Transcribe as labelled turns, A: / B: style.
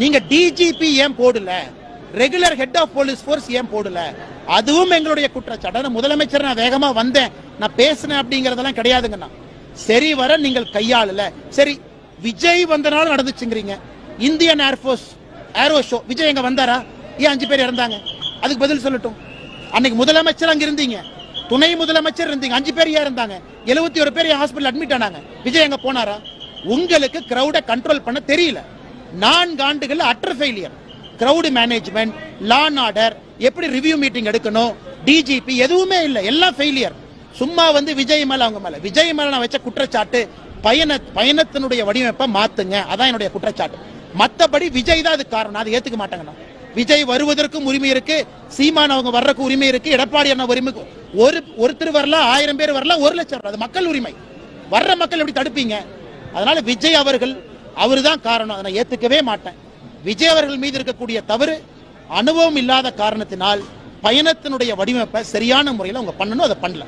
A: நீங்க டிஜிபி ஏன் போடல? Regular head of police force ஏன் போடல? அதுவும் எங்களுடைய குற்றச்சாட்டு. முதலமைச்சர் நான் வேகமா வந்தேன். நான் பேசினேன் அப்படிங்கறதெல்லாம் கிடையாதுங்கண்ணா. சரி வர நீங்கள் கையாளல. சரி விஜய் வந்தனால நடந்துச்சுங்கிறீங்க. Indian air force aero show Vijay எங்க வந்தாரா? ஏன் அஞ்சு பேர் இறந்தாங்க? அதுக்கு பதில் சொல்லட்டும். அன்னைக்கு முதலமைச்சர் அங்க இருந்தீங்க. துணை முதலமைச்சர் இருந்தீங்க. அஞ்சு பேர் ஏன் இருந்தாங்க எழுபத்தி ஒரு பேர் ஹாஸ்பிட்டல் அட்மிட் ஆனாங்க. விஜய் எங்க போனாரா? உங்களுக்கு கிரௌட கண்ட்ரோல் பண்ண தெரியல. நான்கு ஆண்டுகள் utter failure crowd management law and order எப்படி ரிவ்யூ மீட்டிங் எடுக்கணும் டிஜிபி எதுவுமே இல்லை எல்லாம் ஃபெயிலியர் சும்மா வந்து விஜய் மேல அவங்க மேல. விஜய் மேல நான் வச்ச குற்றச்சாட்டு பயண பயணத்தினுடைய வடிவமைப்பை மாத்துங்க. அதான் என்னுடைய குற்றச்சாட்டு. மத்தபடி விஜய் தான் அதுக்கு காரணம். அதை ஏத்துக்க மாட்டாங்கண்ணா. விஜய் வருவதற்கும் உரிமை இருக்கு சீமான் அவங்க வர்றதுக்கு உரிமை இருக்கு எடப்பாடி அண்ணா உரிமை ஒரு ஒருத்தர் வரலாம் ஆயிரம் பேர் வரலாம் ஒரு லட்சம் வரலாம் அது மக்கள் உரிமை. வர்ற மக்கள் எப்படி தடுப்பீங்க? அதனால விஜய் அவர்கள் அவர்தான் காரணம். அதை நான் ஏத்துக்கவே மாட்டேன். விஜய் அவர்கள் மீது இருக்கக்கூடிய தவறு அனுபவம் இல்லாத காரணத்தினால் பயணத்தினுடைய வடிவமைப்பை சரியான முறையில் அவங்க பண்ணணும் அதை பண்ணல.